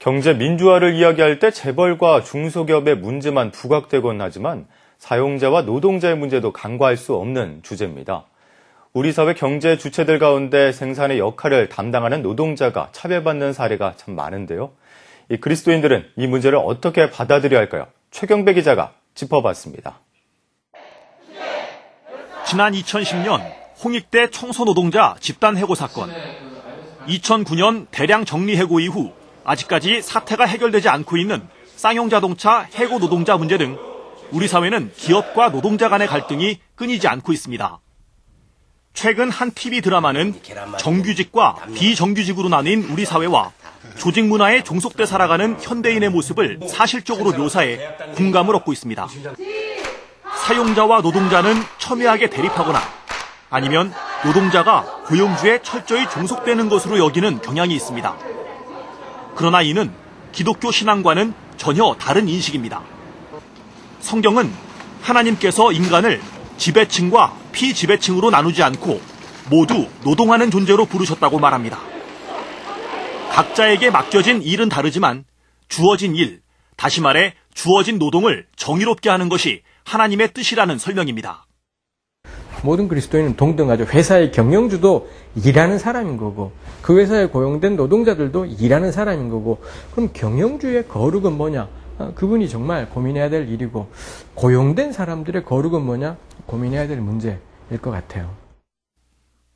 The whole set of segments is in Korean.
경제 민주화를 이야기할 때 재벌과 중소기업의 문제만 부각되곤 하지만 사용자와 노동자의 문제도 간과할 수 없는 주제입니다. 우리 사회 경제 주체들 가운데 생산의 역할을 담당하는 노동자가 차별받는 사례가 참 많은데요. 이 그리스도인들은 이 문제를 어떻게 받아들여야 할까요? 최경배 기자가 짚어봤습니다. 지난 2010년 홍익대 청소노동자 집단 해고 사건, 2009년 대량 정리 해고 이후 아직까지 사태가 해결되지 않고 있는 쌍용 자동차 해고 노동자 문제 등 우리 사회는 기업과 노동자 간의 갈등이 끊이지 않고 있습니다. 최근 한 TV 드라마는 정규직과 비정규직으로 나뉜 우리 사회와 조직 문화에 종속돼 살아가는 현대인의 모습을 사실적으로 묘사해 공감을 얻고 있습니다. 사용자와 노동자는 첨예하게 대립하거나 아니면 노동자가 고용주에 철저히 종속되는 것으로 여기는 경향이 있습니다. 그러나 이는 기독교 신앙과는 전혀 다른 인식입니다. 성경은 하나님께서 인간을 지배층과 피지배층으로 나누지 않고 모두 노동하는 존재로 부르셨다고 말합니다. 각자에게 맡겨진 일은 다르지만 주어진 일, 다시 말해 주어진 노동을 정의롭게 하는 것이 하나님의 뜻이라는 설명입니다. 모든 그리스도인은 동등하죠. 회사의 경영주도 일하는 사람인 거고, 그 회사에 고용된 노동자들도 일하는 사람인 거고, 그럼 경영주의 거룩은 뭐냐? 아, 그분이 정말 고민해야 될 일이고, 고용된 사람들의 거룩은 뭐냐? 고민해야 될 문제일 것 같아요.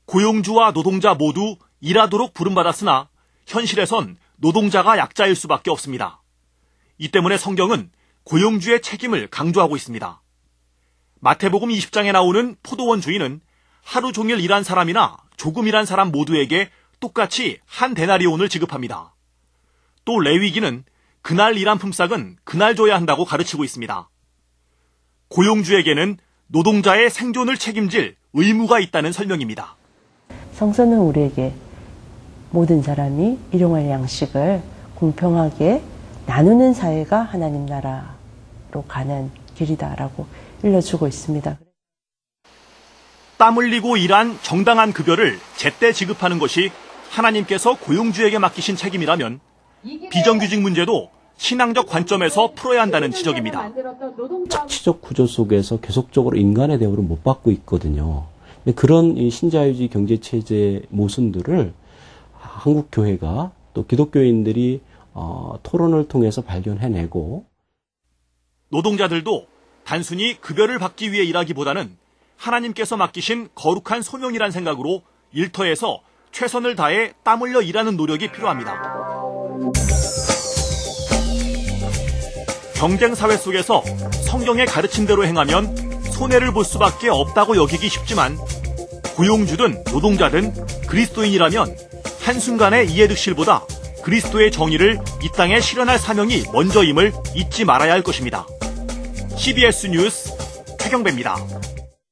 고용주와 노동자 모두 일하도록 부름받았으나 현실에선 노동자가 약자일 수밖에 없습니다. 이 때문에 성경은 고용주의 책임을 강조하고 있습니다. 마태복음 20장에 나오는 포도원 주인은 하루 종일 일한 사람이나 조금 일한 사람 모두에게 똑같이 한 데나리온을 지급합니다. 또 레위기는 그날 일한 품삯은 그날 줘야 한다고 가르치고 있습니다. 고용주에게는 노동자의 생존을 책임질 의무가 있다는 설명입니다. 성서는 우리에게 모든 사람이 일용할 양식을 공평하게 나누는 사회가 하나님 나라로 가는 길이다라고 일러주고 있습니다. 땀 흘리고 일한 정당한 급여를 제때 지급하는 것이 하나님께서 고용주에게 맡기신 책임이라면 비정규직 문제도 신앙적 관점에서 풀어야 한다는 지적입니다. 착취적 구조 속에서 계속적으로 인간의 대우를 못 받고 있거든요. 그런 이 신자유주의 경제 체제의 모순들을 한국 교회가 또 기독교인들이 어, 토론을 통해서 발견해내고 노동자들도 단순히 급여를 받기 위해 일하기보다는 하나님께서 맡기신 거룩한 소명이란 생각으로 일터에서 최선을 다해 땀 흘려 일하는 노력이 필요합니다. 경쟁 사회 속에서 성경의 가르침대로 행하면 손해를 볼 수밖에 없다고 여기기 쉽지만 고용주든 노동자든 그리스도인이라면 한순간의 이해득실보다 그리스도의 정의를 이 땅에 실현할 사명이 먼저임을 잊지 말아야 할 것입니다. CBS 뉴스 최경배입니다.